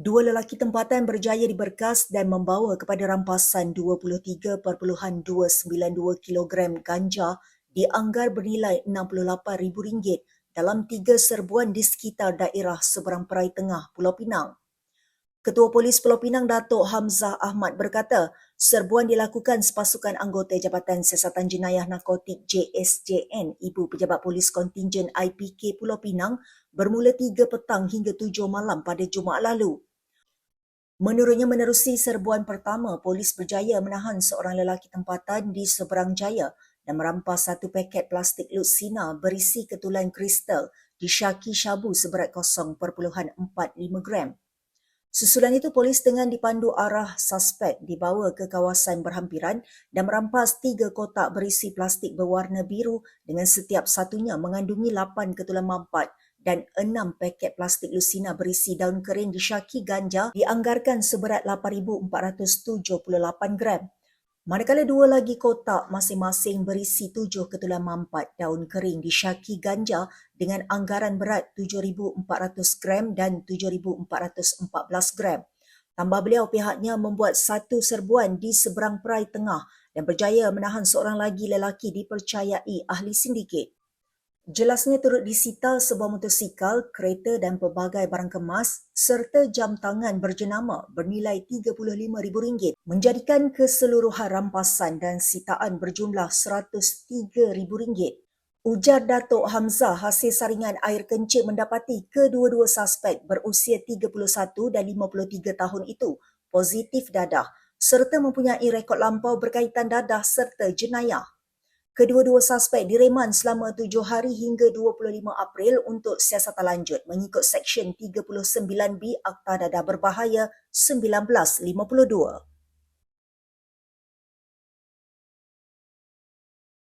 Dua lelaki tempatan berjaya diberkas dan membawa kepada rampasan 23.292 kg ganja dianggar bernilai RM68,000 dalam tiga serbuan di sekitar daerah seberang perai tengah Pulau Pinang. Ketua Polis Pulau Pinang Datuk Hamzah Ahmad berkata, serbuan dilakukan sepasukan anggota Jabatan Siasatan Jenayah Narkotik JSJN Ibu Pejabat Polis Kontingen IPK Pulau Pinang bermula 3 petang hingga 7 malam pada Jumaat lalu. Menurutnya menerusi serbuan pertama, polis berjaya menahan seorang lelaki tempatan di Seberang Jaya dan merampas satu paket plastik lutsina berisi ketulan kristal di Syaki Shabu seberat 0.45 gram. Susulan itu, polis dengan dipandu arah suspek dibawa ke kawasan berhampiran dan merampas tiga kotak berisi plastik berwarna biru dengan setiap satunya mengandungi 8 ketulan mampat dan enam paket plastik lusina berisi daun kering di Syaki Ganja dianggarkan seberat 8,478 gram. Manakala dua lagi kotak masing-masing berisi tujuh ketulan mampat daun kering di Syaki Ganja dengan anggaran berat 7,400 gram dan 7,414 gram. Tambah beliau pihaknya membuat satu serbuan di seberang perai tengah dan berjaya menahan seorang lagi lelaki dipercayai ahli sindiket. Jelasnya turut disita sebuah motosikal, kereta dan pelbagai barang kemas serta jam tangan berjenama bernilai RM35,000 menjadikan keseluruhan rampasan dan sitaan berjumlah RM103,000. Ujar Datuk Hamzah hasil saringan air kencing mendapati kedua-dua suspek berusia 31 dan 53 tahun itu positif dadah serta mempunyai rekod lampau berkaitan dadah serta jenayah. Kedua-dua suspek direman selama tujuh hari hingga 25 April untuk siasatan lanjut mengikut Seksyen 39B Akta Dadah Berbahaya 1952.